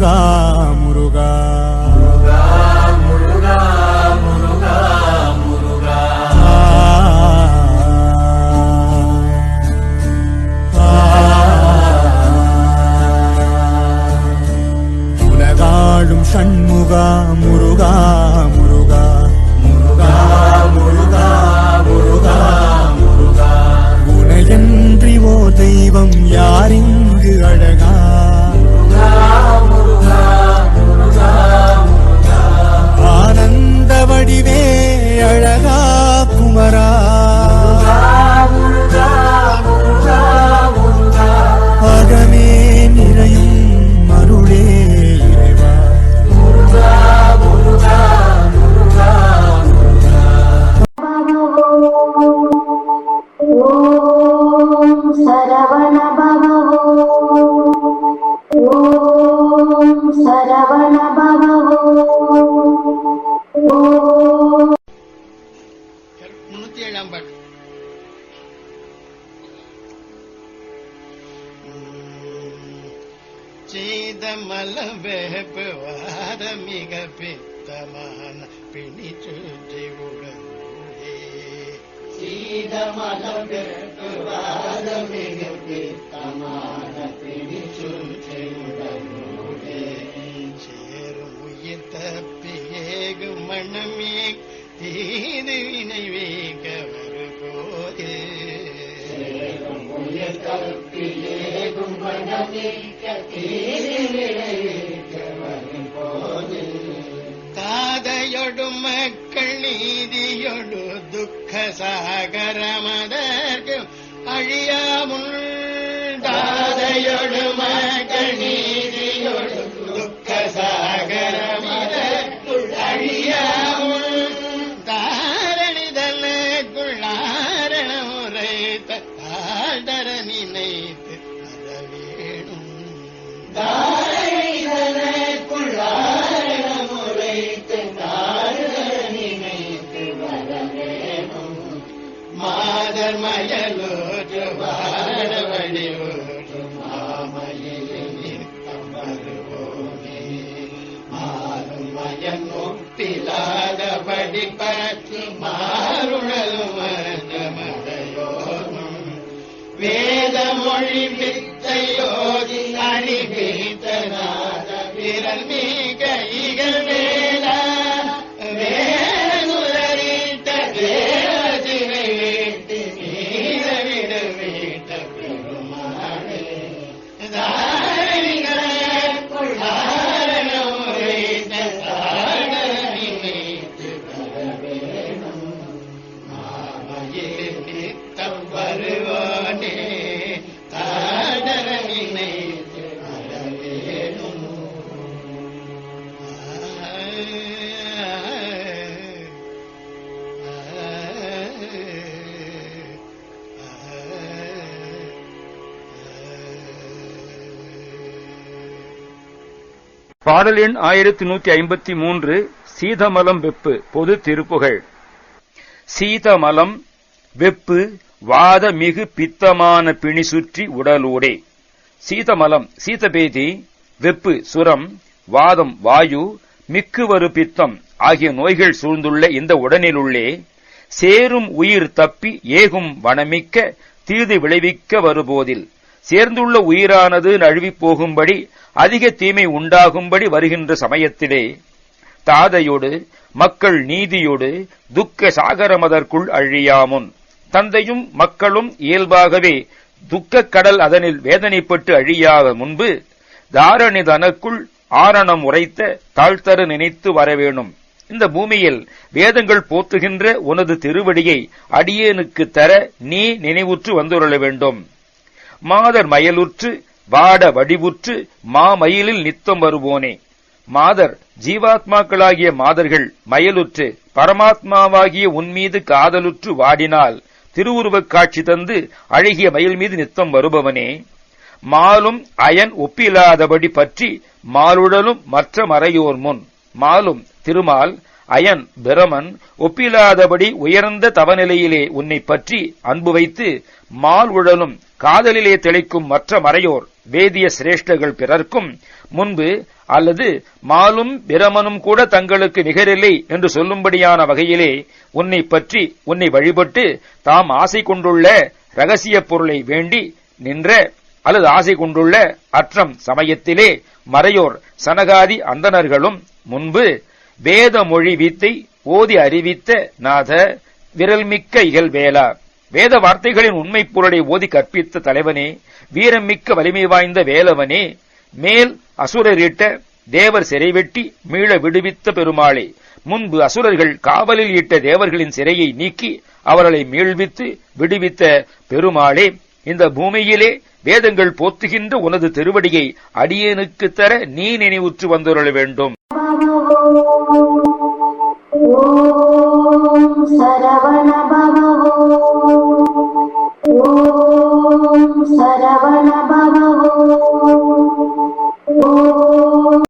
গা മലവേപ്പ് വാരമിക പിത്തമാണ് പിണിച്ചു ചിവിടെ மனமே தீது வினை வேக வருபோது தாதையொடு மக்கள் நீதியொழு துக்க சாகரமதற்கு அழியாமுள் தாதையொடு மக்கள் நீதியொடு துக்க சாகரமதற்குள் அழியாமுள் தாரணிதலுக்குள்ளாரண உரைத்த ஆடர நினைத்து அறவேணும். மாதர் மயலோற்று வாழ வடிவோற்று மாமயிலில் நிற்கம் வருவோமே பாடல் எண் ஆயிரத்தி நூத்தி ஐம்பத்தி மூன்று சீதமலம் வெப்பு பொது திருப்புகழ். சீதமலம் வெப்பு வாத மிகு பித்தமான பிணி சுற்றி உடலூடே. சீதமலம் சீதபேதி வெப்பு சுரம் வாதம் வாயு மிக்குவரு பித்தம் ஆகிய நோய்கள் சூழ்ந்துள்ள இந்த உடனிலுள்ளே சேரும் உயிர் தப்பி ஏகும் வனமிக்க தீது விளைவிக்க வருபோதில். சேர்ந்துள்ள உயிரானது நழுவிப் போகும்படி அதிக தீமை உண்டாகும்படி வருகின்ற சமயத்திலே தாதையோடு மக்கள் நீதியோடு துக்க சாகரமதற்குள் அழியாமுன் தந்தையும் மக்களும் இயல்பாகவே துக்கக் கடல் அதனில் வேதனைப்பட்டு அழியாத முன்பு தாரணி தனக்குள் ஆரணம் உரைத்த தாழ்த்தரு நினைத்து வரவேணும். இந்த பூமியில் வேதங்கள் போற்றுகின்ற உனது திருவடியை அடியேனுக்கு தர நீ நினைவுற்று வந்துருள வேண்டும் மாதர் மயலுற்று வாட வடிவுற்று மாமயிலில் நித்தம் வருவோனே. மாதர் ஜீவாத்மாக்களாகிய மாதர்கள் மயலுற்று பரமாத்மாவாகிய உன்மீது காதலுற்று வாடினால் திருவுருவக் காட்சி தந்து அழகிய மயில் மீது நித்தம் வருபவனே. மாலும் அயன் ஒப்பில்லாதபடி பற்றி மாலுடலும் மற்ற மறையோர் முன். மாலும் திருமால் அயன் பிரமன் ஒப்பில்லாதபடி உயர்ந்த தவநிலையிலே உன்னை பற்றி அன்பு வைத்து மால் உழலும் காதலிலே திளைக்கும் மற்ற மறையோர் வேதிய சிரேஷ்டர்கள் பிறர்க்கும் முன்பு அல்லது மாலும் பிரமனும் கூட தங்களுக்கு நிகரில்லை என்று சொல்லும்படியான வகையிலே உன்னை பற்றி உன்னை வழிபட்டு தாம் ஆசை கொண்டுள்ள ரகசிய பொருளை வேண்டி நின்ற அல்லது ஆசை கொண்டுள்ள அற்றம் சமயத்திலே மறையோர் சனகாதி அந்தணர்களும் முன்பு வேத மொழி வித்தை ஓதி அறிவித்த நாத விரல்மிக்க இகழ்வேலா வேத வார்த்தைகளின் உண்மை பொருளை ஓதி கற்பித்த தலைவனே வீரமிக்க வலிமை வாய்ந்த வேலவனே மேல் அசுரரிட்ட தேவர் சிறைவெட்டி மீள விடுவித்த பெருமாளே. முன்பு அசுரர்கள் காவலில் இட்ட தேவர்களின் சிறையை நீக்கி அவர்களை மீள்வித்து விடுவித்த பெருமாளே இந்த பூமியிலே வேதங்கள் போத்துகின்ற உனது திருவடியை அடியேனுக்கு தர நீ நினைவுற்று வந்துள்ள வேண்டும். Oh.